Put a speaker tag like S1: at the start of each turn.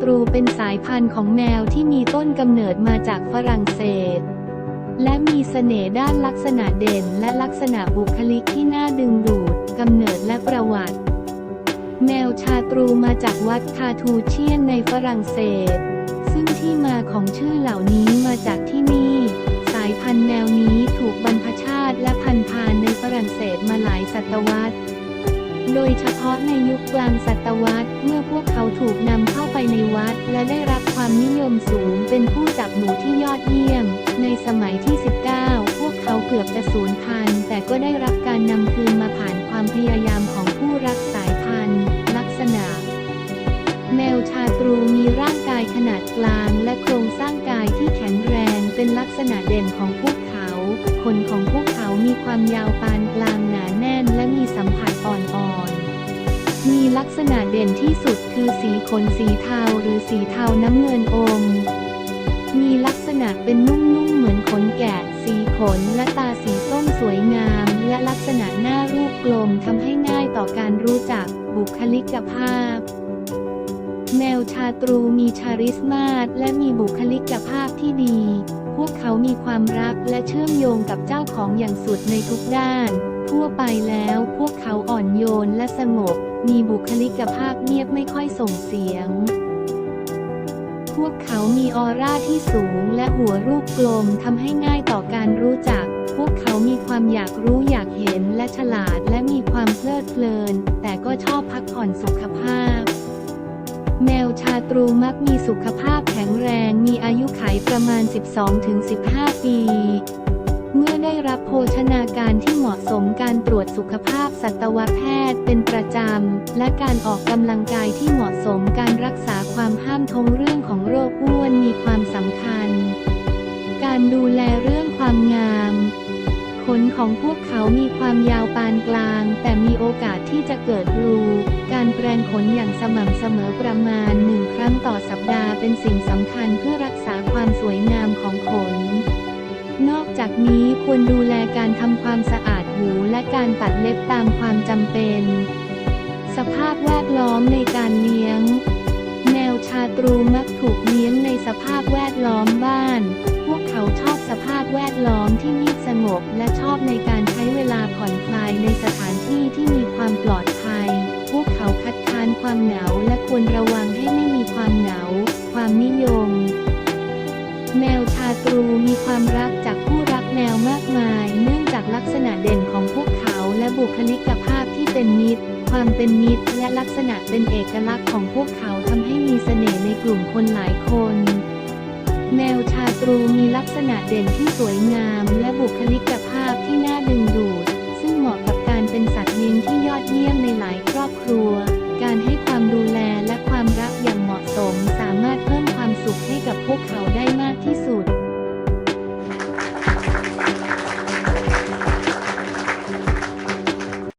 S1: ตรูเป็นสายพันธุ์ของแมวที่มีต้นกำเนิดมาจากฝรั่งเศส และมีเสน่ห์ด้านลักษณะเด่นและลักษณะบุคลิกที่น่าดึงดูดกำเนิดและประวัติ แมวชาตรูมาจากวัดคาทูเชียนในฝรั่งเศส ซึ่งที่มาของชื่อเหล่านี้มาจากที่นี่ สายพันธุ์แมวนี้ถูกบรรพชาติและพันธุ์พานในฝรั่งเศสมาหลายศตวรรษ ดยเฉพาะในยุคกลางศตวรรษ เมื่อพวกเขาถูกนำเข้าไปในวัด และได้รับความนิยมสูงเป็นผู้จับหนูที่ยอดเยี่ยม ในสมัยที่ 19 พวกเขาเกือบจะสูญพันธุ์แต่ก็ได้รับการนำคืนมาผ่านความพยายามของผู้รักสายพันธุ์ ลักษณะ แมวชาตรูมีร่างกายขนาดกลาง และโครงสร้างกายที่แข็งแรงเป็นลักษณะเด่นของพวกเขาขนของพวกเขามีความยาวปานกลางหนาแน่นและมีสัมผัสอ่อนๆ มีลักษณะเด่นที่สุดคือสีขนสีเทาหรือสีเทาน้ำเงินอม มีลักษณะเป็นนุ่มๆเหมือนขนแกะ สีขนและตาสีส้มสวยงาม และลักษณะหน้ารูปกลมทำให้ง่ายต่อการรู้จักบุคลิกภาพ แมวชาตรูมีชาริสมาสและมีบุคลิกภาพที่ดี พวกเขามีความรักและเชื่อมโยงกับเจ้าของอย่างสุดในทุกด้าน ทั่วไปแล้ว พวกเขาอ่อนโยนและสงบ มีบุคลิกภาพเงียบไม่ค่อยส่งเสียง พวกเขามีออร่าที่สูงและหัวรูปกลมทำให้ง่ายต่อการรู้จัก พวกเขามีความอยากรู้อยากเห็นและฉลาดและมีความเพลิดเพลิน แต่ก็ชอบพักผ่อนสุขภาพแมวชาตรูมักมีสุขภาพแข็งแรงมีอายุขัยประมาณ 12-15 ปี เมื่อได้รับโภชนาการที่เหมาะสมการตรวจสุขภาพสัตวแพทย์เป็นประจำ และการออกกำลังกายที่เหมาะสมการรักษาความห้ามทงเรื่องของโรคอ้วนมีความสำคัญ การดูแลเรื่องความงามขนของพวกเขามีความยาวปานกลาง แต่มีโอกาสที่จะเกิดรู การแปรงขนอย่างสม่ำเสมอประมาณหนึ่งครั้งต่อสัปดาห์เป็นสิ่งสำคัญเพื่อรักษาความสวยงามของ นี้ควรดูแลการทำความสะอาดหูและการตัดเล็บตามความจำเป็น สภาพแวดล้อมในการเลี้ยง แมวชาตรูมักถูกเลี้ยงในสภาพแวดล้อมบ้าน พวกเขาชอบสภาพแวดล้อมที่เงียบสงบและชอบในการใช้เวลาผ่อนคลายในสถานที่ที่มีความปลอดภัย พวกเขาคัดค้านความเหงาและควรระวังให้ไม่มีความเหงา ความนิยม แมวชาตรูมีความรักจากผู้รัก เนื่องจากลักษณะเด่นของพวกเขาและบุคลิกภาพที่เป็นมิตร ความเป็นมิตรและลักษณะเป็นเอกลักษณ์ของพวกเขาทำให้มีเสน่ห์ในกลุ่มคนหลายคนแมวชาตรูมีลักษณะเด่นที่สวยงามและบุคลิกภาพที่น่าดึง